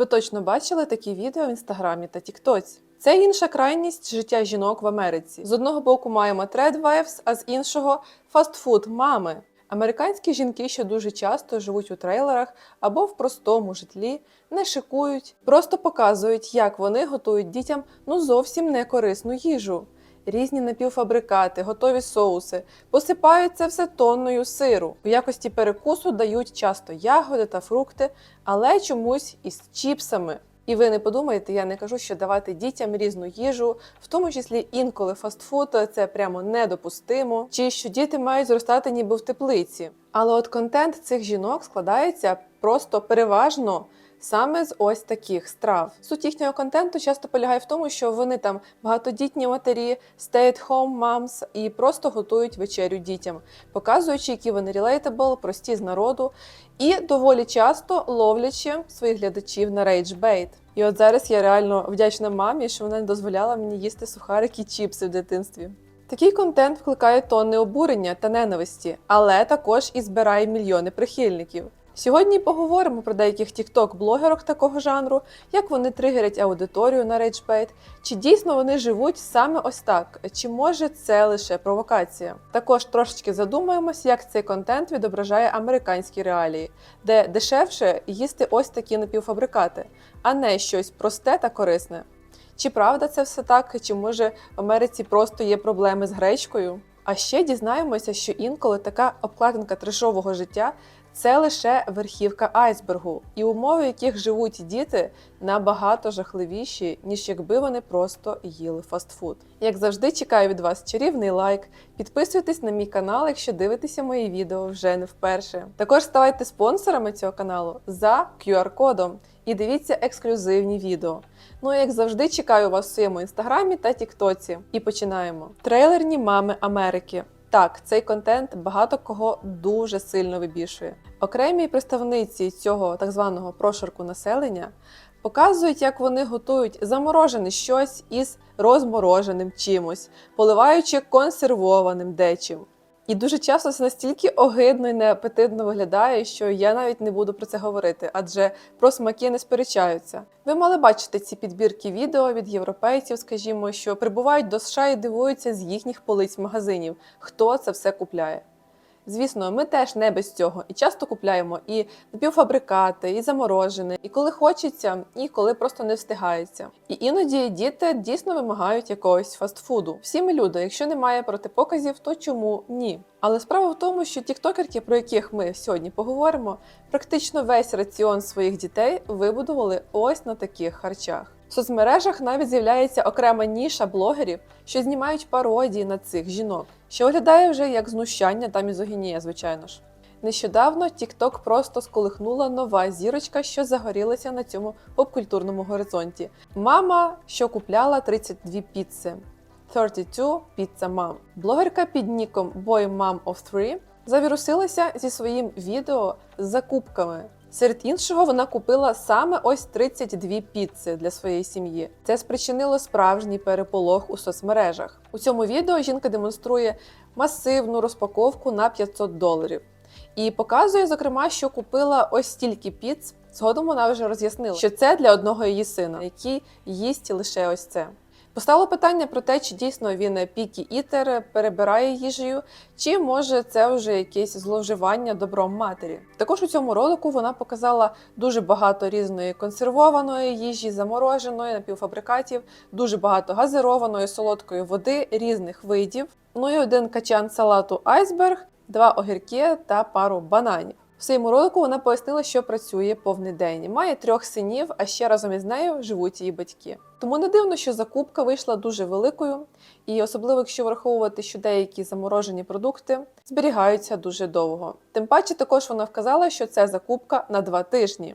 Ви точно бачили такі відео в інстаграмі та Тіктоці. Це інша крайність життя жінок в Америці. З одного боку маємо тред вайфс, а з іншого фастфуд мами. Американські жінки, що дуже часто живуть у трейлерах або в простому житлі, не шикують, просто показують, як вони готують дітям ну зовсім не корисну їжу. Різні напівфабрикати, готові соуси, посипають це все тонною сиру. У якості перекусу дають часто ягоди та фрукти, але чомусь із чіпсами. І ви не подумайте, я не кажу, що давати дітям різну їжу, в тому числі інколи фастфуд це прямо недопустимо, чи що діти мають зростати ніби в теплиці. Але от контент цих жінок складається просто переважно саме з ось таких страв. Суть їхнього контенту часто полягає в тому, що вони там багатодітні матері, stay-at-home moms і просто готують вечерю дітям, показуючи, які вони relatable, прості з народу, і доволі часто ловлячи своїх глядачів на рейджбейт. І от зараз я реально вдячна мамі, що вона не дозволяла мені їсти сухарики і чіпси в дитинстві. Такий контент викликає тонни обурення та ненависті, але також і збирає мільйони прихильників. Сьогодні поговоримо про деяких тікток-блогерок такого жанру, як вони тригерять аудиторію на рейджбейт, чи дійсно вони живуть саме ось так, чи може це лише провокація. Також трошечки задумаємось, як цей контент відображає американські реалії, де дешевше їсти ось такі напівфабрикати, а не щось просте та корисне. Чи правда це все так, чи може в Америці просто є проблеми з гречкою? А ще дізнаємося, що інколи така обкладинка трешового життя це лише верхівка айсбергу, і умови, в яких живуть діти, набагато жахливіші, ніж якби вони просто їли фастфуд. Як завжди, чекаю від вас чарівний лайк. Підписуйтесь на мій канал, якщо дивитеся мої відео вже не вперше. Також ставайте спонсорами цього каналу за QR-кодом і дивіться ексклюзивні відео. Ну і як завжди, чекаю вас в своєму інстаграмі та Тіктоці. І починаємо. Трейлерні мами Америки. Так, цей контент багато кого дуже сильно вибішує. Окремі представниці цього так званого прошарку населення показують, як вони готують заморожене щось із розмороженим чимось, поливаючи консервованим дечим. І дуже часто це настільки огидно і неапетитно виглядає, що я навіть не буду про це говорити, адже про смаки не сперечаються. Ви мали бачити ці підбірки відео від європейців, скажімо, що прибувають до США і дивуються з їхніх полиць магазинів, хто це все купляє. Звісно, ми теж не без цього і часто купляємо і напівфабрикати, і заморожене, і коли хочеться, і коли просто не встигається. І іноді діти дійсно вимагають якогось фастфуду. Всі ми люди, якщо немає протипоказів, то чому ні? Але справа в тому, що тіктокерки, про яких ми сьогодні поговоримо, практично весь раціон своїх дітей вибудували ось на таких харчах. В соцмережах навіть з'являється окрема ніша блогерів, що знімають пародії на цих жінок, що виглядає вже як знущання та мізогінія, звичайно ж. Нещодавно TikTok просто сколихнула нова зірочка, що загорілася на цьому попкультурному горизонті. Мама, що купляла 32 піци. 32 Pizza Mom. Блогерка під ніком Boy Mom of 3 завірусилася зі своїм відео з закупками. Серед іншого, вона купила саме ось 32 піци для своєї сім'ї. Це спричинило справжній переполох у соцмережах. У цьому відео жінка демонструє масивну розпаковку на 500 доларів і показує, зокрема, що купила ось стільки піц. Згодом вона вже роз'яснила, що це для одного її сина, який їсть лише ось це. Постало питання про те, чи дійсно він пікі ітер перебирає їжею, чи може це вже якесь зловживання добром матері. Також у цьому ролику вона показала дуже багато різної консервованої їжі, замороженої, напівфабрикатів, дуже багато газированої, солодкої води різних видів. Ну і один качан салату айсберг, два огірки та пару бананів. В своєму ролику вона пояснила, що працює повний день. Має трьох синів, а ще разом із нею живуть її батьки. Тому не дивно, що закупка вийшла дуже великою, і особливо, якщо враховувати, що деякі заморожені продукти зберігаються дуже довго. Тим паче, також вона вказала, що це закупка на два тижні.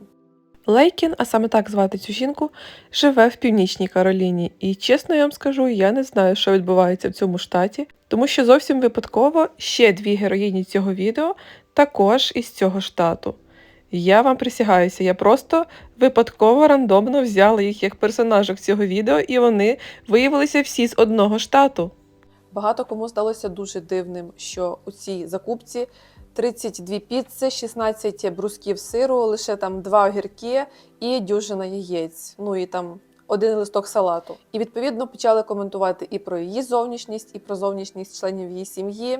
Лейкін, а саме так звати цю жінку, живе в північній Кароліні. І чесно я вам скажу, я не знаю, що відбувається в цьому штаті, тому що зовсім випадково ще дві героїні цього відео також із цього штату. Я вам присягаюся, я просто випадково рандомно взяла їх як персонажок цього відео, і вони виявилися всі з одного штату. Багато кому здалося дуже дивним, що у цій закупці 32 піци, 16 брусків сиру, лише там два огірки і дюжина яєць. Ну і там один листок салату. І відповідно почали коментувати і про її зовнішність, і про зовнішність членів її сім'ї.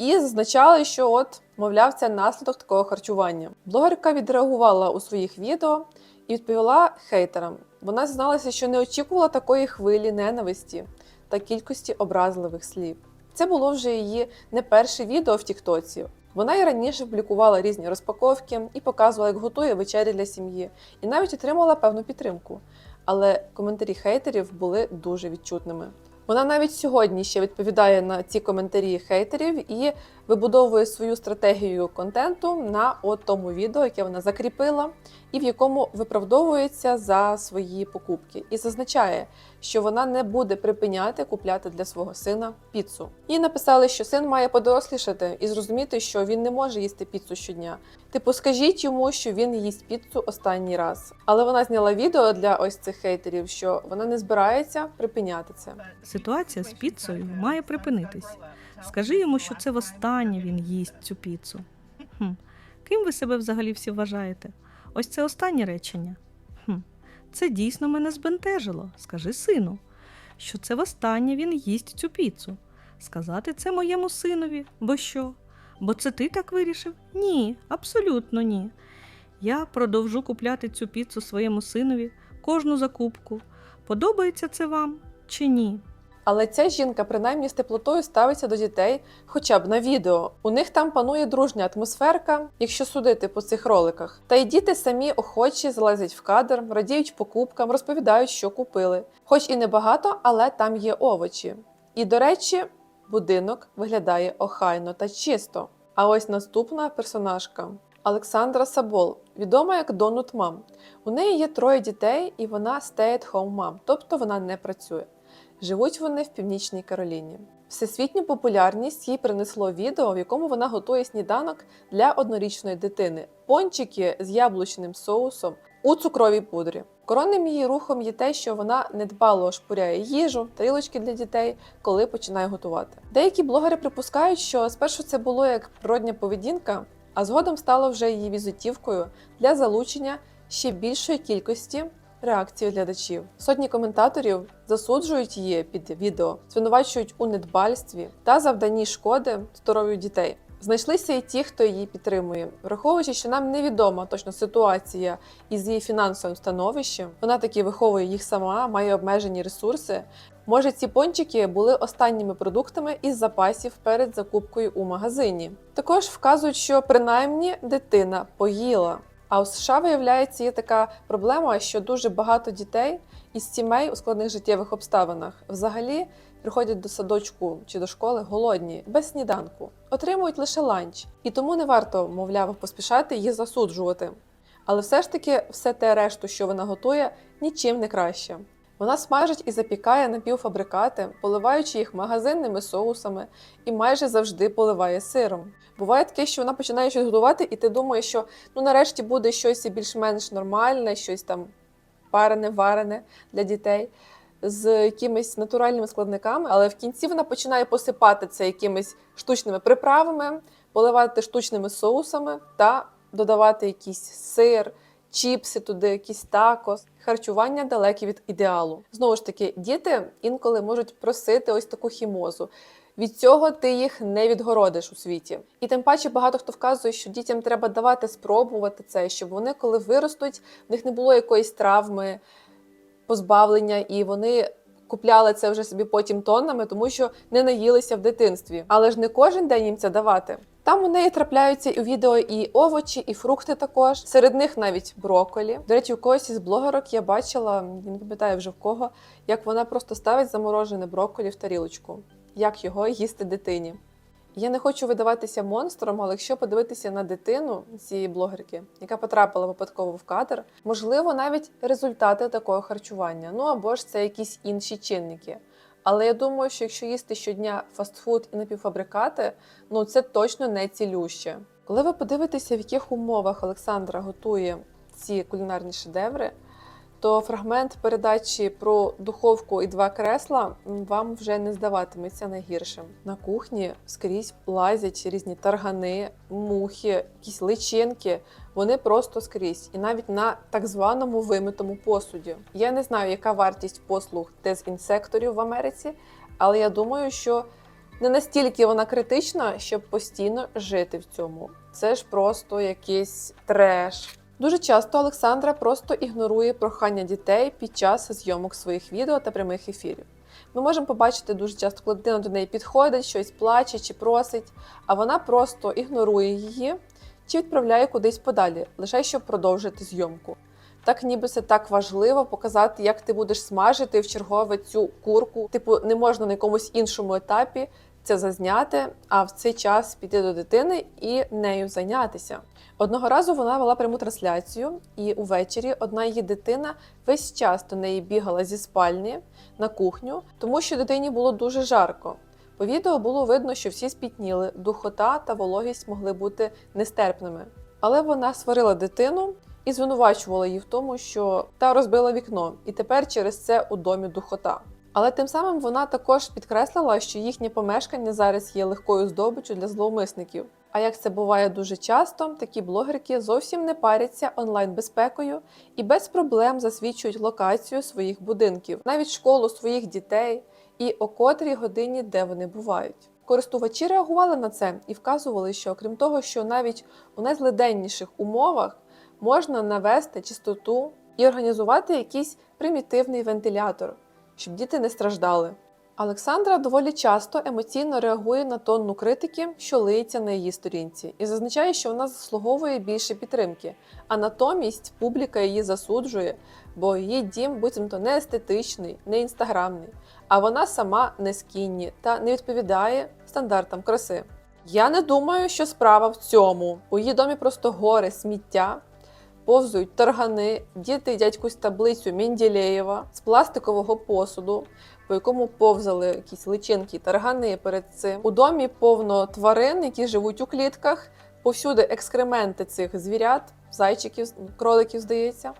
І зазначали, що от, мовляв, це наслідок такого харчування. Блогерка відреагувала у своїх відео і відповіла хейтерам. Вона зізналася, що не очікувала такої хвилі ненависті та кількості образливих слів. Це було вже її не перше відео в Тіктоці. Вона і раніше публікувала різні розпаковки і показувала, як готує вечері для сім'ї, і навіть отримала певну підтримку. Але коментарі хейтерів були дуже відчутними. Вона навіть сьогодні ще відповідає на ці коментарі хейтерів і вибудовує свою стратегію контенту на тому відео, яке вона закріпила, і в якому виправдовується за свої покупки, і зазначає, що вона не буде припиняти купляти для свого сина піцу. Їй написали, що син має подорослішати і зрозуміти, що він не може їсти піцу щодня. Типу, скажіть йому, що він їсть піцу останній раз. Але вона зняла відео для ось цих хейтерів, що вона не збирається припиняти це. Ситуація з піцею має припинитись. Скажи йому, що це востаннє він їсть цю піцу. Хм. Ким ви себе взагалі всі вважаєте? Ось це останнє речення. Хм. Це дійсно мене збентежило. Скажи сину, що це востаннє він їсть цю піцу. Сказати це моєму синові, бо що? Бо це ти так вирішив? Ні, абсолютно ні. Я продовжу купляти цю піцу своєму синові, кожну закупку. Подобається це вам чи ні? Але ця жінка принаймні з теплотою ставиться до дітей, хоча б на відео. У них там панує дружня атмосферка, якщо судити по цих роликах. Та й діти самі охочі залазять в кадр, радіють покупкам, розповідають, що купили. Хоч і небагато, але там є овочі. І до речі, будинок виглядає охайно та чисто. А ось наступна персонажка. Олександра Сабол, відома як Донут Мам. У неї є троє дітей, і вона stay-at-home mom, тобто вона не працює. Живуть вони в Північній Кароліні. Всесвітню популярність їй принесло відео, в якому вона готує сніданок для однорічної дитини, пончики з яблучним соусом у цукровій пудрі. Коронним її рухом є те, що вона недбало шпуряє їжу, тарілочки для дітей, коли починає готувати. Деякі блогери припускають, що спершу це було як природня поведінка, а згодом стало вже її візитівкою для залучення ще більшої кількості реакції глядачів. Сотні коментаторів засуджують її під відео, звинувачують у недбальстві та завданні шкоди здоров'ю дітей. Знайшлися і ті, хто її підтримує, враховуючи, що нам невідома точно ситуація із її фінансовим становищем. Вона таки виховує їх сама, має обмежені ресурси. Може, ці пончики були останніми продуктами із запасів перед закупкою у магазині. Також вказують, що принаймні дитина поїла. А у США, виявляється, є така проблема, що дуже багато дітей із сімей у складних життєвих обставинах взагалі приходять до садочку чи до школи голодні, без сніданку, отримують лише ланч, і тому не варто, мовляв, поспішати її засуджувати. Але все ж таки, все те решту, що вона готує, нічим не краще. Вона смажить і запікає напівфабрикати, поливаючи їх магазинними соусами і майже завжди поливає сиром. Буває таке, що вона починає щось готувати, і ти думаєш, що ну нарешті буде щось більш-менш нормальне, щось там парене, варене для дітей з якимись натуральними складниками, але в кінці вона починає посипати це якимись штучними приправами, поливати штучними соусами та додавати якийсь сир, чіпси туди, якісь такос. Харчування далеке від ідеалу. Знову ж таки, діти інколи можуть просити ось таку хімозу. Від цього ти їх не відгородиш у світі. І тим паче багато хто вказує, що дітям треба давати спробувати це, щоб вони, коли виростуть, в них не було якоїсь травми, позбавлення, і вони купляли це вже собі потім тоннами, тому що не наїлися в дитинстві. Але ж не кожен день їм це давати. Там у неї трапляються у відео і овочі, і фрукти також. Серед них навіть броколі. До речі, у когось із блогерок я бачила, не пам'ятаю вже в кого, як вона просто ставить заморожене броколі в тарілочку, як його їсти дитині. Я не хочу видаватися монстром, але якщо подивитися на дитину цієї блогерки, яка потрапила випадково в кадр, можливо, навіть результати такого харчування. Ну або ж це якісь інші чинники. Але я думаю, що якщо їсти щодня фастфуд і напівфабрикати, ну це точно не цілюще. Коли ви подивитеся, в яких умовах Олександра готує ці кулінарні шедеври, то фрагмент передачі про духовку і два кресла вам вже не здаватиметься найгіршим. На кухні скрізь лазять різні таргани, мухи, якісь личинки. Вони просто скрізь, і навіть на так званому вимитому посуді. Я не знаю, яка вартість послуг дезінсекторів в Америці, але я думаю, що не настільки вона критична, щоб постійно жити в цьому. Це ж просто якийсь треш. Дуже часто Олександра просто ігнорує прохання дітей під час зйомок своїх відео та прямих ефірів. Ми можемо побачити дуже часто, коли дитина до неї підходить, щось плаче чи просить, а вона просто ігнорує її чи відправляє кудись подалі, лише щоб продовжити зйомку. Так ніби це так важливо показати, як ти будеш смажити в чергове цю курку. Типу, не можна на якомусь іншому етапі це зазняти, а в цей час піти до дитини і нею зайнятися. Одного разу вона вела пряму трансляцію, і увечері одна її дитина весь час до неї бігала зі спальні на кухню, тому що дитині було дуже жарко. По відео було видно, що всі спітніли, духота та вологість могли бути нестерпними. Але вона сварила дитину і звинувачувала її в тому, що та розбила вікно, і тепер через це у домі духота. Але тим самим вона також підкреслила, що їхнє помешкання зараз є легкою здобиччю для зловмисників. А як це буває дуже часто, такі блогерки зовсім не паряться онлайн-безпекою і без проблем засвідчують локацію своїх будинків, навіть школу своїх дітей і о котрій годині, де вони бувають. Користувачі реагували на це і вказували, що окрім того, що навіть у найзлиденніших умовах можна навести чистоту і організувати якийсь примітивний вентилятор, щоб діти не страждали. Олександра доволі часто емоційно реагує на тонну критики, що лиється на її сторінці, і зазначає, що вона заслуговує більше підтримки, а натомість публіка її засуджує, бо її дім буцімто не естетичний, не інстаграмний, а вона сама не скінні та не відповідає стандартам краси. Я не думаю, що справа в цьому. У її домі просто гори сміття, повзують таргани, діти їдять якусь таблицю Мінділеєва з пластикового посуду, по якому повзали якісь личинки, таргани перед цим. У домі повно тварин, які живуть у клітках, повсюди екскременти цих звірят, зайчиків, кроликів, здається.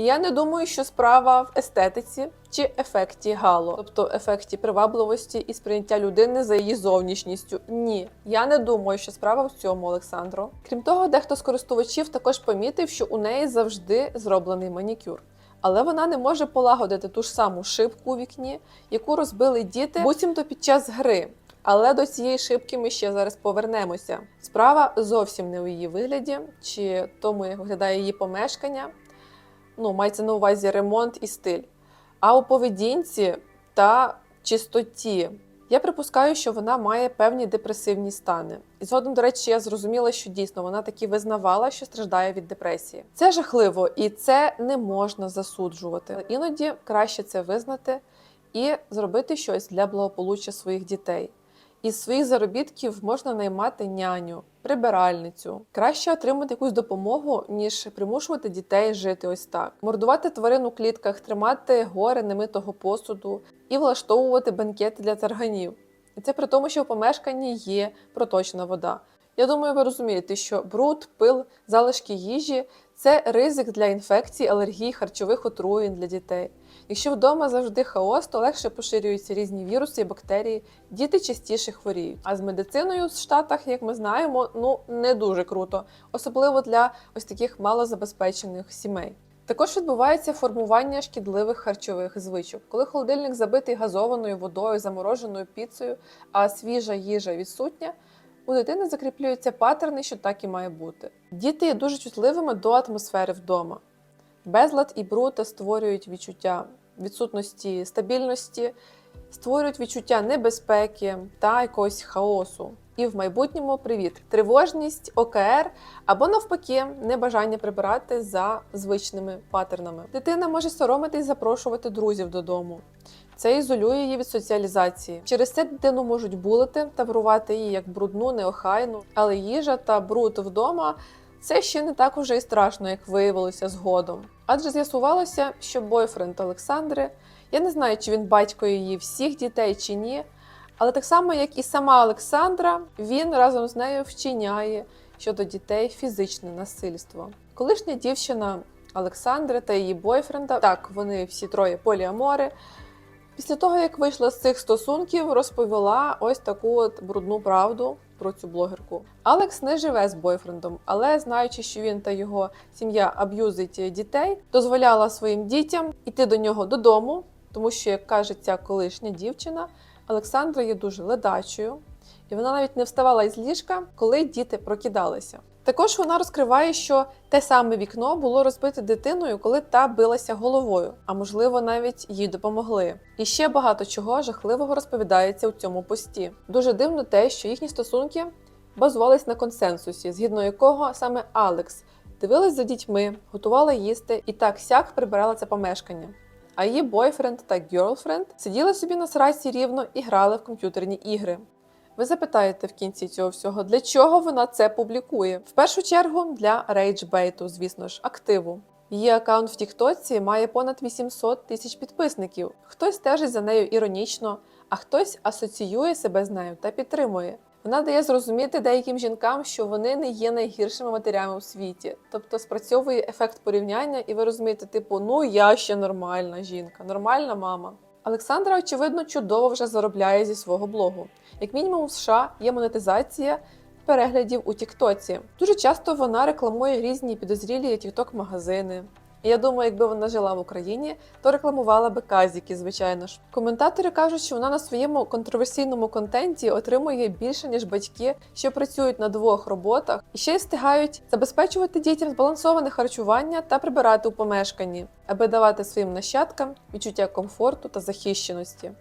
Я не думаю, що справа в естетиці чи ефекті гало, тобто ефекті привабливості і сприйняття людини за її зовнішністю. Ні, я не думаю, що справа в цьому, Олександро. Крім того, дехто з користувачів також помітив, що у неї завжди зроблений манікюр. Але вона не може полагодити ту ж саму шибку у вікні, яку розбили діти, буцімто під час гри. Але до цієї шибки ми ще зараз повернемося. Справа зовсім не у її вигляді, чи тому, як виглядає її помешкання. Ну, мається на увазі ремонт і стиль, а у поведінці та чистоті. Я припускаю, що вона має певні депресивні стани. І згодом, до речі, я зрозуміла, що дійсно вона таки визнавала, що страждає від депресії. Це жахливо, і це не можна засуджувати. Іноді краще це визнати і зробити щось для благополуччя своїх дітей. Із своїх заробітків можна наймати няню, прибиральницю. Краще отримати якусь допомогу, ніж примушувати дітей жити ось так. Мордувати тварин у клітках, тримати гори немитого посуду і влаштовувати бенкети для тарганів. І це при тому, що в помешканні є проточна вода. Я думаю, ви розумієте, що бруд, пил, залишки їжі це ризик для інфекцій, алергій, харчових отруєнь для дітей. Якщо вдома завжди хаос, то легше поширюються різні віруси і бактерії, діти частіше хворіють. А з медициною в Штатах, як ми знаємо, ну не дуже круто, особливо для ось таких малозабезпечених сімей. Також відбувається формування шкідливих харчових звичок, коли холодильник забитий газованою водою, замороженою піцею, а свіжа їжа відсутня. У дитини закріплюються паттерни, що так і має бути. Діти є дуже чутливими до атмосфери вдома. Безлад і брута створюють відчуття відсутності стабільності, створюють відчуття небезпеки та якогось хаосу. І в майбутньому привіт, тривожність, ОКР або навпаки, небажання прибирати за звичними паттернами. Дитина може соромитись запрошувати друзів додому. Це ізолює її від соціалізації. Через це дитину можуть булити та врувати її як брудну, неохайну, але їжа та бруд вдома це ще не так уже і страшно, як виявилося згодом. Адже з'ясувалося, що бойфренд Олександри, я не знаю, чи він батько її всіх дітей чи ні, але так само, як і сама Олександра, він разом з нею вчиняє щодо дітей фізичне насильство. Колишня дівчина Олександри та її бойфренда. Так, вони всі троє поліамори. Після того, як вийшла з цих стосунків, розповіла ось таку от брудну правду про цю блогерку. Алекс не живе з бойфрендом, але знаючи, що він та його сім'я аб'юзить дітей, дозволяла своїм дітям іти до нього додому, тому що, як каже ця колишня дівчина, Олександра є дуже ледачою, і вона навіть не вставала із ліжка, коли діти прокидалися. Також вона розкриває, що те саме вікно було розбите дитиною, коли та билася головою, а можливо, навіть їй допомогли. І ще багато чого жахливого розповідається у цьому пості. Дуже дивно те, що їхні стосунки базувались на консенсусі, згідно якого саме Алекс дивилась за дітьми, готувала їсти і так сяк прибирала це помешкання. А її бойфренд та гьорлфренд сиділи собі на сраці рівно і грали в комп'ютерні ігри. Ви запитаєте в кінці цього всього, для чого вона це публікує? В першу чергу для рейджбейту, звісно ж, активу. Її аккаунт в Тіктоці має понад 800 тисяч підписників. Хтось стежить за нею іронічно, а хтось асоціює себе з нею та підтримує. Вона дає зрозуміти деяким жінкам, що вони не є найгіршими матерями у світі. Тобто спрацьовує ефект порівняння, і ви розумієте, типу, ну я ще нормальна жінка, нормальна мама. Олександра, очевидно, чудово вже заробляє зі свого блогу. Як мінімум, в США є монетизація переглядів у Тіктоці. Дуже часто вона рекламує різні підозрілі тікток-магазини. Я думаю, якби вона жила в Україні, то рекламувала би казіки, звичайно ж. Коментатори кажуть, що вона на своєму контроверсійному контенті отримує більше ніж батьки, що працюють на двох роботах, і ще й встигають забезпечувати дітям збалансоване харчування та прибирати у помешканні, аби давати своїм нащадкам відчуття комфорту та захищеності.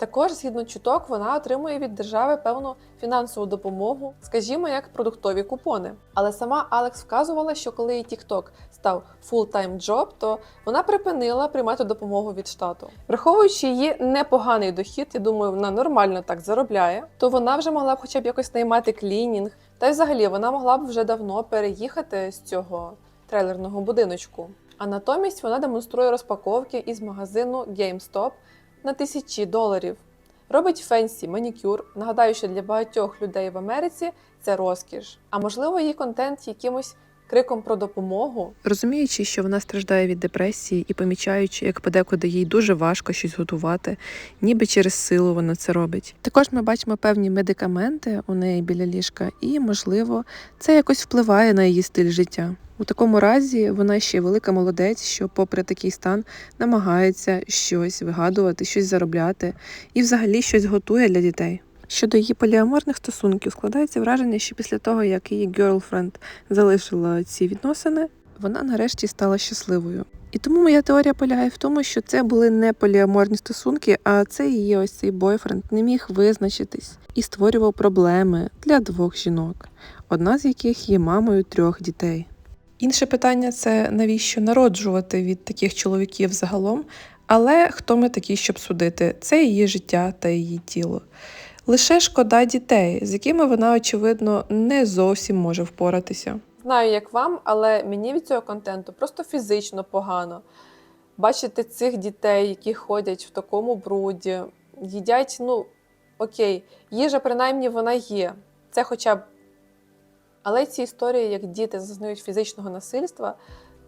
Також, згідно чуток, вона отримує від держави певну фінансову допомогу, скажімо, як продуктові купони. Але сама Алекс вказувала, що коли її TikTok став full-time job, то вона припинила приймати допомогу від штату. Враховуючи її непоганий дохід, я думаю, вона нормально так заробляє, то вона вже могла б хоча б якось наймати клінінг. Та й взагалі вона могла б вже давно переїхати з цього трейлерного будиночку. А натомість вона демонструє розпаковки із магазину GameStop на тисячі доларів. Робить фенсі манікюр. Нагадаю, що для багатьох людей в Америці це розкіш. А можливо, її контент якимось криком про допомогу. Розуміючи, що вона страждає від депресії і помічаючи, як подекуди їй дуже важко щось готувати, ніби через силу вона це робить. Також ми бачимо певні медикаменти у неї біля ліжка, і, можливо, це якось впливає на її стиль життя. У такому разі вона ще велика молодець, що, попри такий стан, намагається щось вигадувати, щось заробляти і взагалі щось готує для дітей. Щодо її поліаморних стосунків, складається враження, що після того, як її герлфренд залишила ці відносини, вона нарешті стала щасливою. І тому моя теорія полягає в тому, що це були не поліаморні стосунки, а це її ось цей бойфренд не міг визначитись і створював проблеми для двох жінок, одна з яких є мамою трьох дітей. Інше питання це навіщо народжувати від таких чоловіків загалом, але хто ми такі, щоб судити? Це її життя та її тіло. Лише шкода дітей, з якими вона, очевидно, не зовсім може впоратися. Знаю, як вам, але мені від цього контенту просто фізично погано. Бачити цих дітей, які ходять в такому бруді, їдять, ну окей, їжа принаймні вона є. Це хоча б. Але ці історії, як діти зазнають фізичного насильства,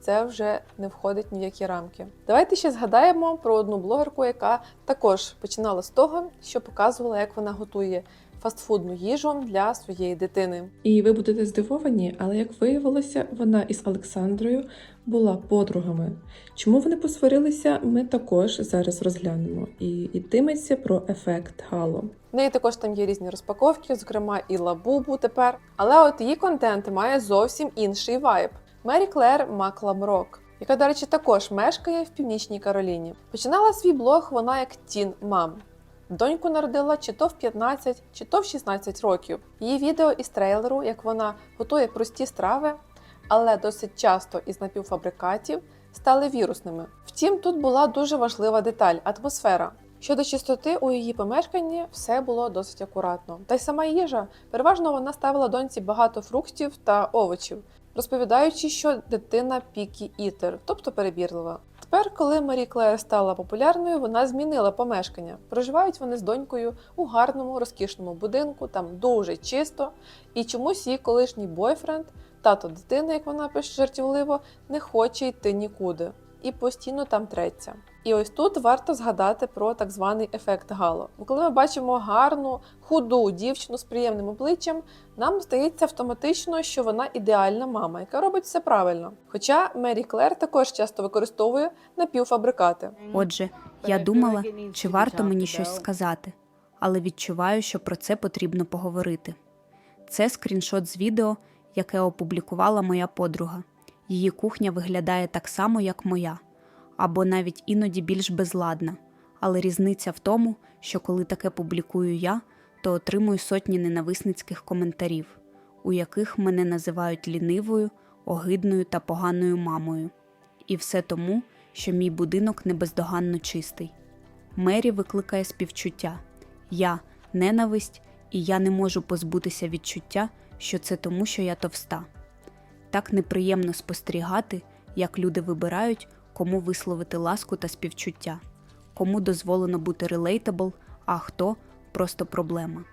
це вже не входить ні в які рамки. Давайте ще згадаємо про одну блогерку, яка також починала з того, що показувала, як вона готує фастфудну їжу для своєї дитини. І ви будете здивовані, але як виявилося, вона із Олександрою була подругами. Чому вони посварилися, ми також зараз розглянемо. І йтиметься про ефект Гало. В неї також там є різні розпаковки, зокрема і лабубу тепер. Але от її контент має зовсім інший вайб. Мері Клер Макламрок, яка, до речі, також мешкає в Північній Кароліні. Починала свій блог вона як тін мам. Доньку народила чи то в 15, чи то в 16 років. Її відео із трейлеру, як вона готує прості страви, але досить часто із напівфабрикатів, стали вірусними. Втім, тут була дуже важлива деталь атмосфера. Щодо чистоти у її помешканні все було досить акуратно. Та й сама їжа переважно вона ставила доньці багато фруктів та овочів, розповідаючи, що дитина пікі ітер, тобто перебірлива. Тепер, коли Марі Клея стала популярною, вона змінила помешкання. Проживають вони з донькою у гарному, розкішному будинку, там дуже чисто, і чомусь її колишній бойфренд Тато дитини, як вона пише жартівливо, не хоче йти нікуди і постійно там треться. І ось тут варто згадати про так званий ефект Гало. Коли ми бачимо гарну, худу дівчину з приємним обличчям, нам здається автоматично, що вона ідеальна мама, яка робить все правильно. Хоча Мері Клер також часто використовує напівфабрикати. Отже, я думала, чи варто мені щось сказати, але відчуваю, що про це потрібно поговорити. Це скріншот з відео, яке опублікувала моя подруга. Її кухня виглядає так само, як моя, або навіть іноді більш безладна. Але різниця в тому, що коли таке публікую я, то отримую сотні ненависницьких коментарів, у яких мене називають лінивою, огидною та поганою мамою. І все тому, що мій будинок не бездоганно чистий. Мері викликає співчуття, я ненависть, і я не можу позбутися відчуття, що це тому, що я товста. Так неприємно спостерігати, як люди вибирають, кому висловити ласку та співчуття, кому дозволено бути relatable, а хто просто проблема.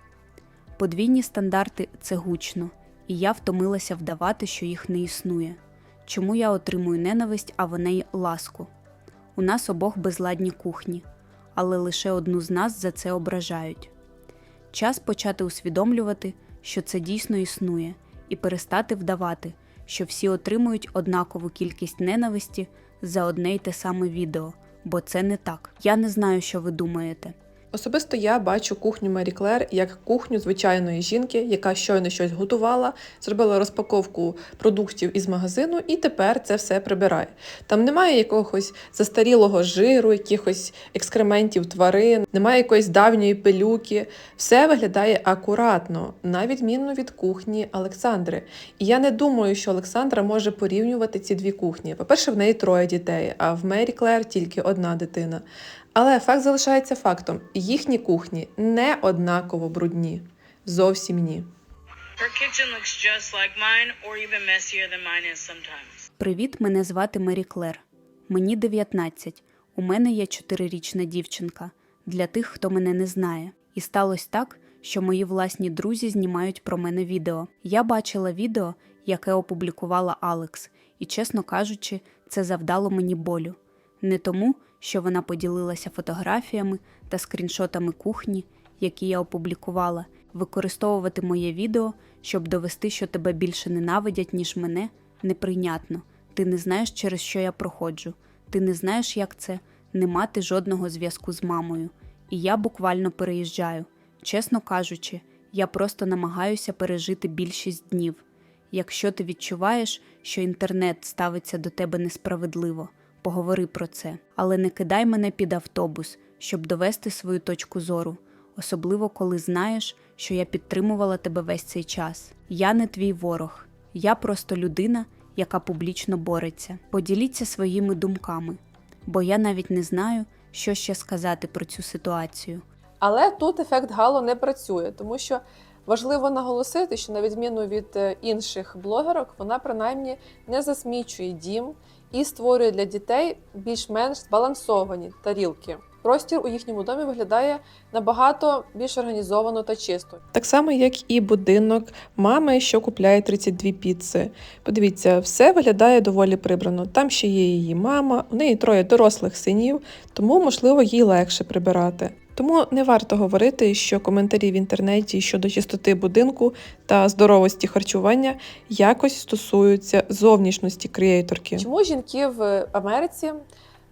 Подвійні стандарти це гучно, і я втомилася вдавати, що їх не існує. Чому я отримую ненависть, а вони й ласку? У нас обох безладні кухні, але лише одну з нас за це ображають. Час почати усвідомлювати, що це дійсно існує, і перестати вдавати, що всі отримують однакову кількість ненависті за одне й те саме відео, бо це не так. Я не знаю, що ви думаєте. Особисто я бачу кухню Мері Клер як кухню звичайної жінки, яка щойно щось готувала, зробила розпаковку продуктів із магазину і тепер це все прибирає. Там немає якогось застарілого жиру, якихось екскрементів тварин, немає якоїсь давньої пилюки. Все виглядає акуратно, на відміну від кухні Олександри. І я не думаю, що Олександра може порівнювати ці дві кухні. По-перше, в неї троє дітей, а в Мері Клер тільки одна дитина. Але факт залишається фактом: їхні кухні не однаково брудні. Зовсім ні. Привіт, мене звати Мері Клер. Мені 19. У мене є чотирирічна дівчинка для тих, хто мене не знає. І сталося так, що мої власні друзі знімають про мене відео. Я бачила відео, яке опублікувала Алекс, і, чесно кажучи, це завдало мені болю. Не тому, що вона поділилася фотографіями та скріншотами кухні, які я опублікувала, використовувати моє відео, щоб довести, що тебе більше ненавидять, ніж мене, неприйнятно. Ти не знаєш, через що я проходжу. Ти не знаєш, як це не мати жодного зв'язку з мамою. І я буквально переїжджаю. Чесно кажучи, я просто намагаюся пережити більшість днів. Якщо ти відчуваєш, що інтернет ставиться до тебе несправедливо, поговори про це, але не кидай мене під автобус, щоб довести свою точку зору, особливо коли знаєш, що я підтримувала тебе весь цей час. Я не твій ворог, я просто людина, яка публічно бореться. Поділіться своїми думками, бо я навіть не знаю, що ще сказати про цю ситуацію. Але тут ефект Гало не працює, тому що важливо наголосити, що на відміну від е, інших блогерок, вона принаймні не засмічує дім і створює для дітей більш-менш збалансовані тарілки. Простір у їхньому домі виглядає набагато більш організовано та чисто. Так само, як і будинок мами, що купляє 32 піци. Подивіться, все виглядає доволі прибрано. Там ще є її мама, у неї троє дорослих синів, тому можливо їй легше прибирати. Тому не варто говорити, що коментарі в інтернеті щодо чистоти будинку та здоровості харчування якось стосуються зовнішності креаторки. Чому жінки в Америці,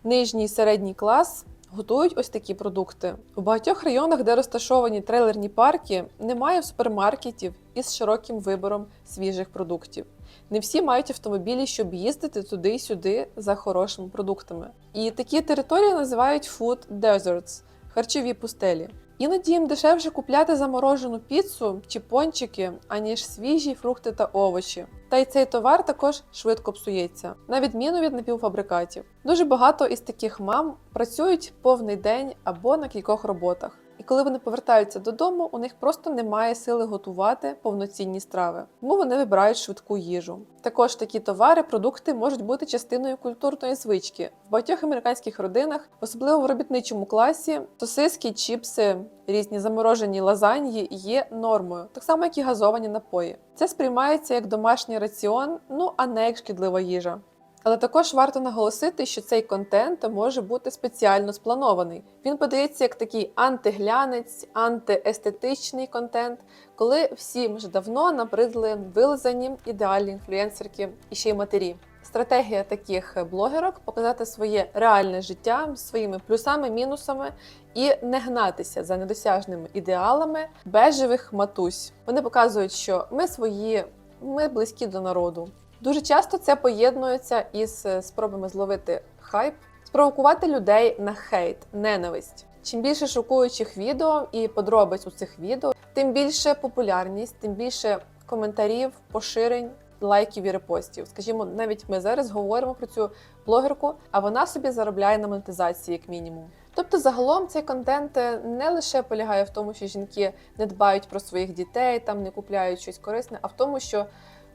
нижній і середній клас, готують ось такі продукти? У багатьох районах, де розташовані трейлерні парки, немає супермаркетів із широким вибором свіжих продуктів. Не всі мають автомобілі, щоб їздити туди й сюди за хорошими продуктами. І такі території називають food deserts – харчові пустелі. Іноді їм дешевше купляти заморожену піцу чи пончики, аніж свіжі фрукти та овочі. Та й цей товар також швидко псується, на відміну від напівфабрикатів. Дуже багато із таких мам працюють повний день або на кількох роботах. І коли вони повертаються додому, у них просто немає сили готувати повноцінні страви. Тому вони вибирають швидку їжу. Також такі товари, продукти можуть бути частиною культурної звички. В багатьох американських родинах, особливо в робітничому класі, сосиски, чіпси, різні заморожені лазаньї є нормою, так само як і газовані напої. Це сприймається як домашній раціон, ну а не як шкідлива їжа. Але також варто наголосити, що цей контент може бути спеціально спланований. Він подається як такий антиглянець, антиестетичний контент, коли всі вже давно набридли вилизані ідеальні інфлюенсерки і ще й матері. Стратегія таких блогерок показати своє реальне життя своїми плюсами, мінусами і не гнатися за недосяжними ідеалами бежевих матусь. Вони показують, що ми свої, ми близькі до народу. Дуже часто це поєднується із е, спробами зловити хайп, спровокувати людей на хейт, ненависть. Чим більше шокуючих відео і подробиць у цих відео, тим більше популярність, тим більше коментарів, поширень, лайків і репостів. Скажімо, навіть ми зараз говоримо про цю блогерку, а вона собі заробляє на монетизації, як мінімум. Тобто, загалом цей контент е, не лише полягає в тому, що жінки не дбають про своїх дітей, там не купляють щось корисне, а в тому, що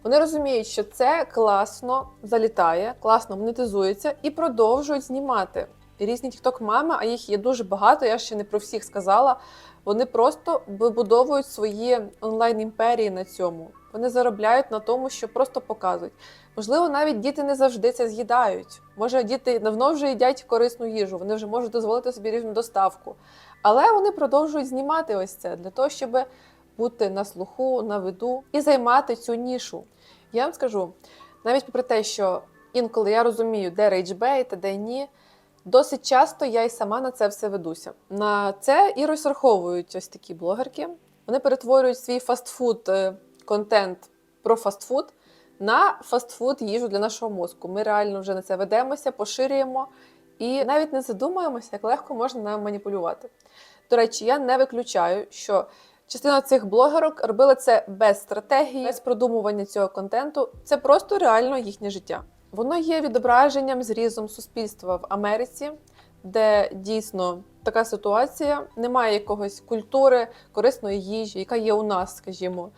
вони розуміють, що це класно залітає, класно монетизується і продовжують знімати різні тікток мами, а їх є дуже багато. Я ще не про всіх сказала. Вони просто вибудовують свої онлайн імперії на цьому. Вони заробляють на тому, що просто показують. Можливо, навіть діти не завжди це з'їдають. Може, діти давно вже їдять корисну їжу, вони вже можуть дозволити собі різну доставку. Але вони продовжують знімати ось це для того, щоб бути на слуху, на виду і займати цю нішу. Я вам скажу, навіть попри те, що інколи я розумію, де рейджбейт, а де ні. Досить часто я й сама на це все ведуся. На це і розраховують ось такі блогерки. Вони перетворюють свій фастфуд е, контент про фастфуд на фастфуд їжу для нашого мозку. Ми реально вже на це ведемося, поширюємо і навіть не задумуємося, як легко можна нами маніпулювати. До речі, я не виключаю, що частина цих блогерок робила це без стратегії, без продумування цього контенту. Це просто реально їхнє життя. Воно є відображенням зрізом суспільства в Америці, де дійсно така ситуація, немає якогось культури, корисної їжі, яка є у нас, скажімо.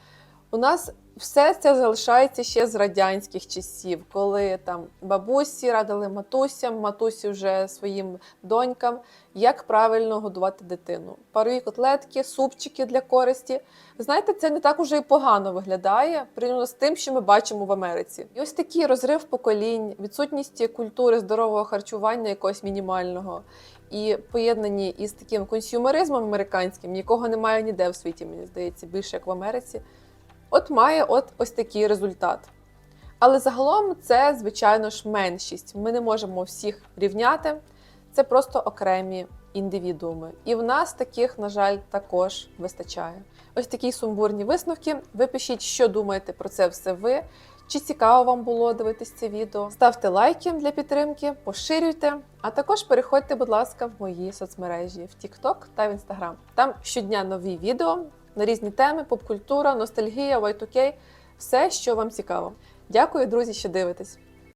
У нас все це залишається ще з радянських часів, коли там бабусі радили матусям, матусі вже своїм донькам, як правильно годувати дитину. Парові котлетки, супчики для користі. Знаєте, це не так уже і погано виглядає порівняно з тим, що ми бачимо в Америці. І ось такий розрив поколінь, відсутність культури здорового харчування якогось мінімального. І поєднані із таким консюмеризмом американським, якого немає ніде в світі, мені здається, більше як в Америці. От має от ось такий результат. Але загалом це, звичайно ж, меншість. Ми не можемо всіх рівняти. Це просто окремі індивідууми. І в нас таких, на жаль, також вистачає. Ось такі сумбурні висновки. Ви пишіть, що думаєте про це все ви. Чи цікаво вам було дивитись це відео? Ставте лайки для підтримки, поширюйте, а також переходьте, будь ласка, в мої соцмережі в TikTok та в Instagram. Там щодня нові відео на різні теми: попкультура, ностальгія, Y2K, все, що вам цікаво. Дякую, друзі, що дивитесь.